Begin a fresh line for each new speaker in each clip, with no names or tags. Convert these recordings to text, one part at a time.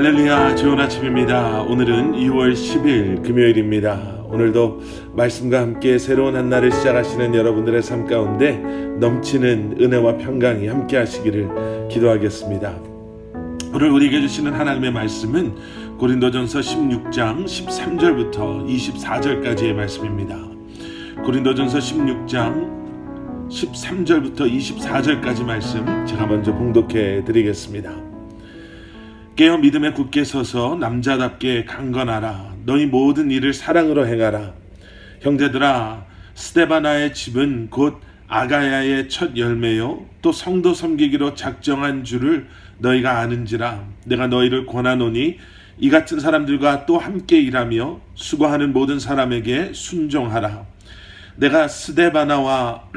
할렐루야 좋은 아침입니다. 오늘은 2월 10일 금요일입니다. 오늘도 말씀과 함께 새로운 한 날을 시작하시는 여러분들의 삶 가운데 넘치는 은혜와 평강이 함께 하시기를 기도하겠습니다. 오늘 우리에게 주시는 하나님의 말씀은 고린도전서 16장 13절부터 24절까지의 말씀입니다. 고린도전서 16장 13절부터 24절까지 말씀 제가 먼저 봉독해 드리겠습니다. 깨어 믿음에 굳게 서서 남자답게 강건하라. 너희 모든 일을 사랑으로 행하라. 형제들아, 스테바나의 집은 곧 아가야의 첫 열매요. 또 성도 섬기기로 작정한 줄을 너희가 아는지라. 내가 너희를 권하노니 이 같은 사람들과 또 함께 일하며 수고하는 모든 사람에게 순종하라. 내가 스데바나와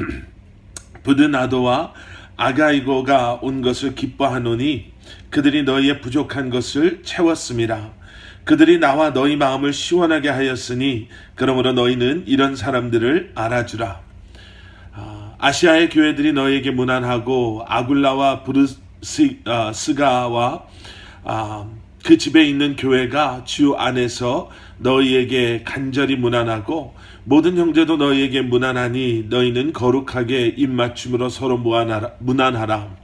부드나도와 아가이고가 온 것을 기뻐하노니 그들이 너희의 부족한 것을 채웠습니다. 그들이 나와 너희 마음을 시원하게 하였으니 그러므로 너희는 이런 사람들을 알아주라. 아, 아시아의 교회들이 너희에게 무난하고 아굴라와 브루스가와 아, 그 집에 있는 교회가 주 안에서 너희에게 간절히 무난하고 모든 형제도 너희에게 무난하니 너희는 거룩하게 입맞춤으로 서로 무난하라.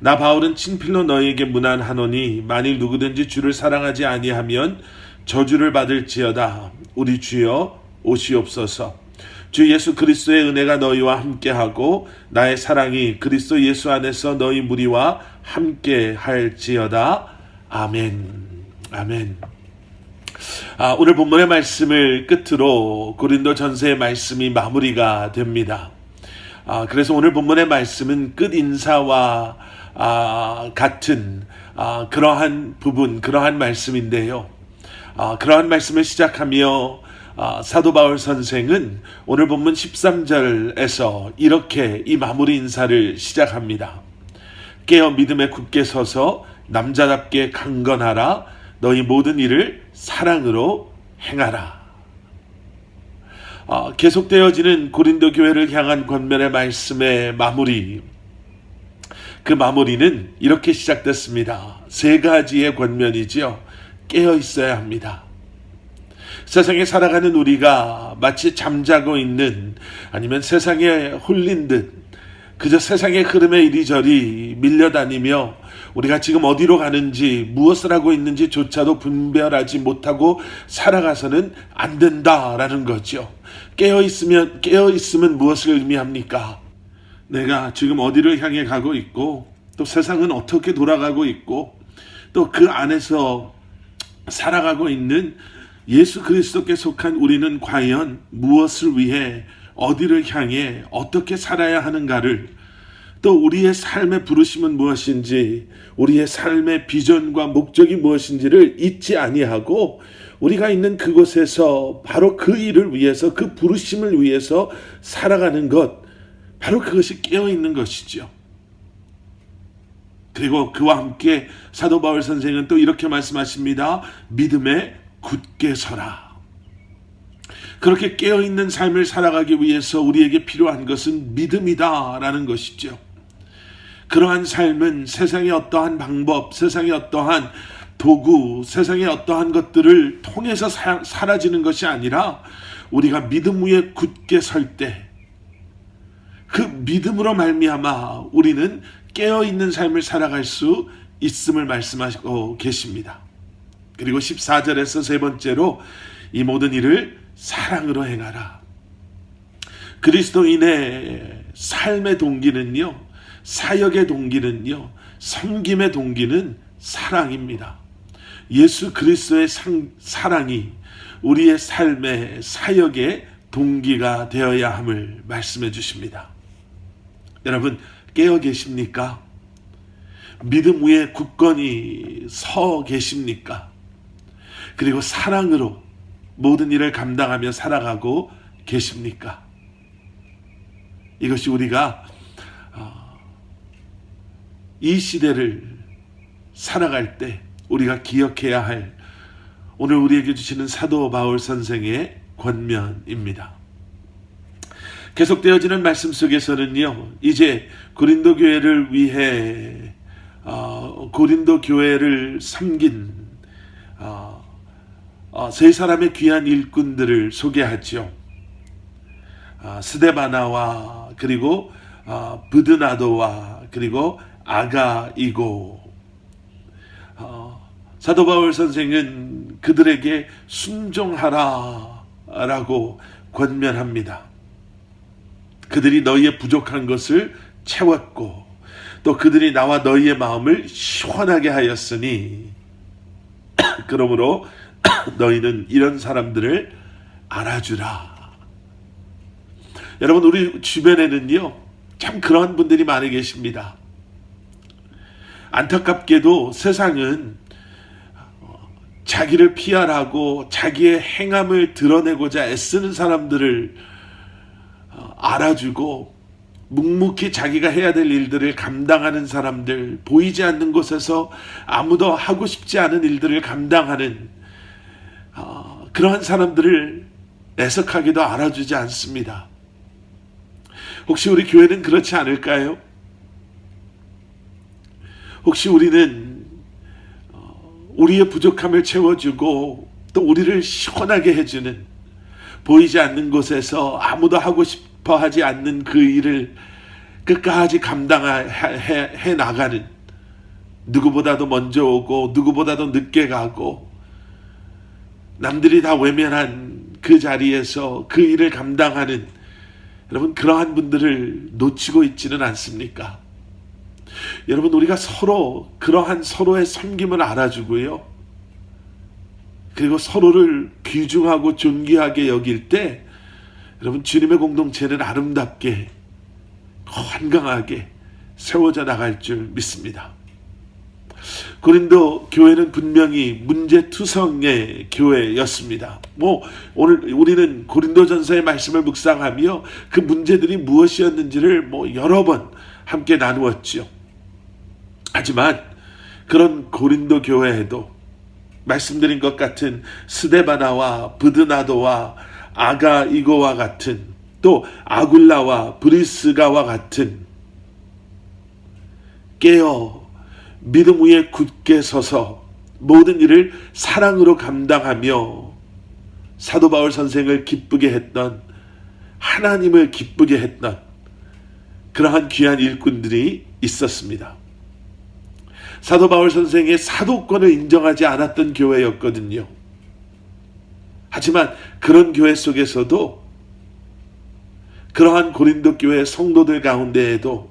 나 바울은 친필로 너희에게 무난하노니 만일 누구든지 주를 사랑하지 아니하면 저주를 받을지어다. 우리 주여 오시옵소서. 주 예수 그리스도의 은혜가 너희와 함께하고 나의 사랑이 그리스도 예수 안에서 너희 무리와 함께 할지어다. 아멘. 아멘. 아, 오늘 본문의 말씀을 끝으로 고린도 전서의 말씀이 마무리가 됩니다. 아, 그래서 오늘 본문의 말씀은 끝 인사와 아, 같은 아, 그러한 부분, 그러한 말씀인데요. 아, 그러한 말씀을 시작하며 아, 사도 바울 선생은 오늘 본문 13절에서 이렇게 이 마무리 인사를 시작합니다. 깨어 믿음에 굳게 서서 남자답게 강건하라 너희 모든 일을 사랑으로 행하라. 어, 계속되어지는 고린도 교회를 향한 권면의 말씀의 마무리. 그 마무리는 이렇게 시작됐습니다. 세 가지의 권면이지요. 깨어 있어야 합니다. 세상에 살아가는 우리가 마치 잠자고 있는 아니면 세상에 홀린 듯 그저 세상의 흐름에 이리저리 밀려다니며 우리가 지금 어디로 가는지 무엇을 하고 있는지조차도 분별하지 못하고 살아가서는 안 된다라는 거죠. 깨어 있으면 깨어 있으면 무엇을 의미합니까? 내가 지금 어디를 향해 가고 있고 또 세상은 어떻게 돌아가고 있고 또 그 안에서 살아가고 있는 예수 그리스도께 속한 우리는 과연 무엇을 위해 어디를 향해 어떻게 살아야 하는가를 또 우리의 삶의 부르심은 무엇인지 우리의 삶의 비전과 목적이 무엇인지를 잊지 아니하고 우리가 있는 그곳에서 바로 그 일을 위해서 그 부르심을 위해서 살아가는 것 바로 그것이 깨어 있는 것이죠. 그리고 그와 함께 사도 바울 선생은 또 이렇게 말씀하십니다. 믿음에 굳게 서라. 그렇게 깨어 있는 삶을 살아가기 위해서 우리에게 필요한 것은 믿음이다라는 것이죠. 그러한 삶은 세상의 어떠한 방법, 세상의 어떠한 도구, 세상의 어떠한 것들을 통해서 사, 사라지는 것이 아니라 우리가 믿음 위에 굳게 설 때 그 믿음으로 말미암아 우리는 깨어 있는 삶을 살아갈 수 있음을 말씀하시고 계십니다. 그리고 14절에서 세 번째로 이 모든 일을 사랑으로 행하라. 그리스도인의 삶의 동기는요, 사역의 동기는요, 섬김의 동기는 사랑입니다. 예수 그리스도의 상, 사랑이 우리의 삶의 사역의 동기가 되어야 함을 말씀해 주십니다. 여러분, 깨어 계십니까? 믿음 위에 굳건히 서 계십니까? 그리고 사랑으로 모든 일을 감당하며 살아가고 계십니까? 이것이 우리가 이 시대를 살아갈 때 우리가 기억해야 할 오늘 우리에게 주시는 사도 바울 선생의 권면입니다. 계속되어지는 말씀 속에서는요, 이제 고린도 교회를 위해 어, 고린도 교회를 섬긴 어, 세 사람의 귀한 일꾼들을 소개하죠. 아, 스데바나와 그리고 아, 브드나도와 그리고 아가이고 어, 사도 바울 선생은 그들에게 순종하라라고 권면합니다. 그들이 너희의 부족한 것을 채웠고 또 그들이 나와 너희의 마음을 시원하게 하였으니 그러므로 너희는 이런 사람들을 알아주라. 여러분 우리 주변에는요 참 그러한 분들이 많이 계십니다. 안타깝게도 세상은 어, 자기를 피하라고 자기의 행함을 드러내고자 애쓰는 사람들을 어, 알아주고 묵묵히 자기가 해야 될 일들을 감당하는 사람들, 보이지 않는 곳에서 아무도 하고 싶지 않은 일들을 감당하는 어, 그러한 사람들을 애석하게도 알아주지 않습니다. 혹시 우리 교회는 그렇지 않을까요? 혹시 우리는 어, 우리의 부족함을 채워주고 또 우리를 시원하게 해주는 보이지 않는 곳에서 아무도 하고 싶 어 하지 않는 그 일을 끝까지 감당해 나가는 누구보다도 먼저 오고 누구보다도 늦게 가고 남들이 다 외면한 그 자리에서 그 일을 감당하는 여러분 그러한 분들을 놓치고 있지는 않습니까? 여러분 우리가 서로 그러한 서로의 섬김을 알아주고요. 그리고 서로를 귀중하고 존귀하게 여길 때 여러분 주님의 공동체는 아름답게 건강하게 세워져 나갈 줄 믿습니다. 고린도 교회는 분명히 문제투성의 교회였습니다. 뭐 오늘 우리는 고린도전서의 말씀을 묵상하며 그 문제들이 무엇이었는지를 뭐 여러 번 함께 나누었지요. 하지만 그런 고린도 교회에도 말씀드린 것 같은 스데바나와 브드나도와 아가 이고와 같은 또 아굴라와 브리스가와 같은 깨어 믿음 위에 굳게 서서 모든 일을 사랑으로 감당하며 사도 바울 선생을 기쁘게 했던 하나님을 기쁘게 했던 그러한 귀한 일꾼들이 있었습니다. 사도 바울 선생의 사도권을 인정하지 않았던 교회였거든요. 하지만 그런 교회 속에서도 그러한 고린도 교회 성도들 가운데에도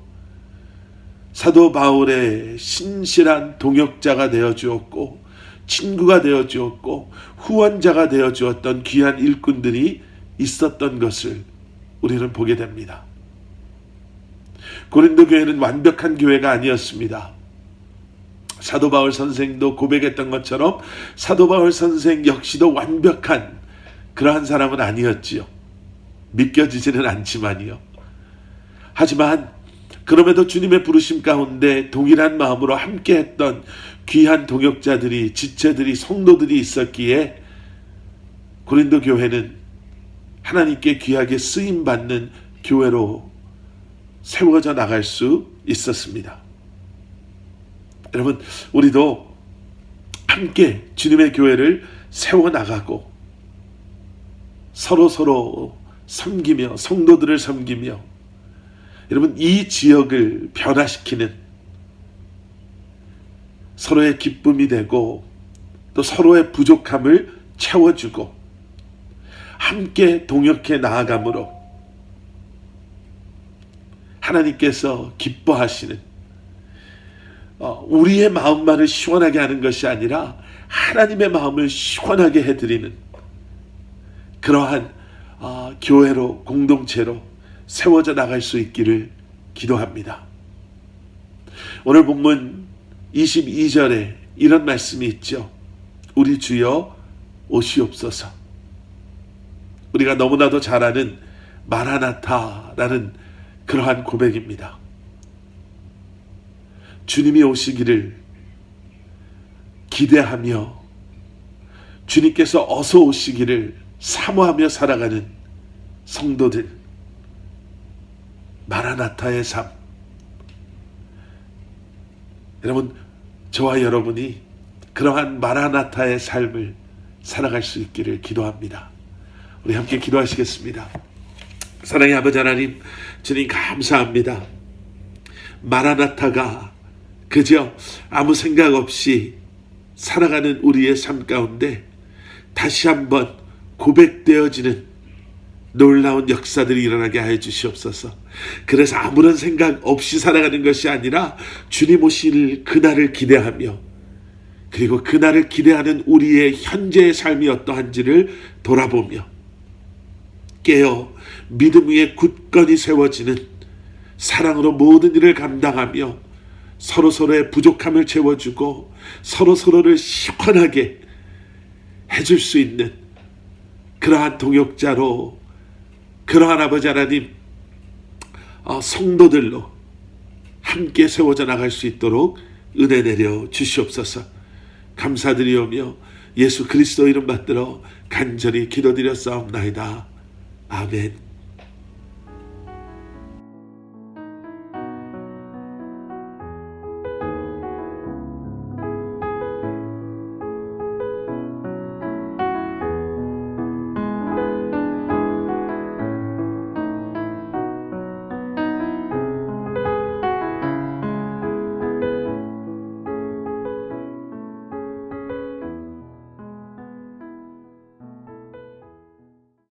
사도 바울의 신실한 동역자가 되어 주었고 친구가 되어 주었고 후원자가 되어 주었던 귀한 일꾼들이 있었던 것을 우리는 보게 됩니다. 고린도 교회는 완벽한 교회가 아니었습니다. 사도 바울 선생도 고백했던 것처럼 사도 바울 선생 역시도 완벽한 그러한 사람은 아니었지요. 믿겨지지는 않지만요. 하지만 그럼에도 주님의 부르심 가운데 동일한 마음으로 함께 했던 귀한 동역자들이 지체들이 성도들이 있었기에 고린도 교회는 하나님께 귀하게 쓰임 받는 교회로 세워져 나갈 수 있었습니다. 여러분, 우리도 함께 주님의 교회를 세워 나가고 서로 서로 섬기며 성도들을 섬기며 여러분 이 지역을 변화시키는 서로의 기쁨이 되고 또 서로의 부족함을 채워주고 함께 동역해 나아감으로 하나님께서 기뻐하시는 어, 우리의 마음만을 시원하게 하는 것이 아니라 하나님의 마음을 시원하게 해드리는 그러한 어, 교회로 공동체로 세워져 나갈 수 있기를 기도합니다. 오늘 본문 22절에 이런 말씀이 있죠. 우리 주여 오시옵소서. 우리가 너무나도 잘 아는 마라나타라는 그러한 고백입니다. 주님이 오시기를 기대하며 주님께서 어서 오시기를 사모하며 살아가는 성도들 마라나타의 삶 여러분 저와 여러분이 그러한 마라나타의 삶을 살아갈 수 있기를 기도합니다. 우리 함께 기도하시겠습니다. 사랑의 아버지 하나님, 주님 감사합니다. 마라나타가 그저 아무 생각 없이 살아가는 우리의 삶 가운데 다시 한번 고백되어지는 놀라운 역사들이 일어나게 하여 주시옵소서. 그래서 아무런 생각 없이 살아가는 것이 아니라 주님 오실 그날을 기대하며 그리고 그날을 기대하는 우리의 현재의 삶이 어떠한지를 돌아보며 깨어 믿음 위에 굳건히 세워지는 사랑으로 모든 일을 감당하며 서로 서로의 부족함을 채워주고 서로 서로를 시원하게 해줄 수 있는 그러한 동역자로 그러한 아버지 하나님 어, 성도들로 함께 세워져 나갈 수 있도록 은혜 내려 주시옵소서. 감사드리오며 예수 그리스도 이름 받들어 간절히 기도드렸사옵나이다. 아멘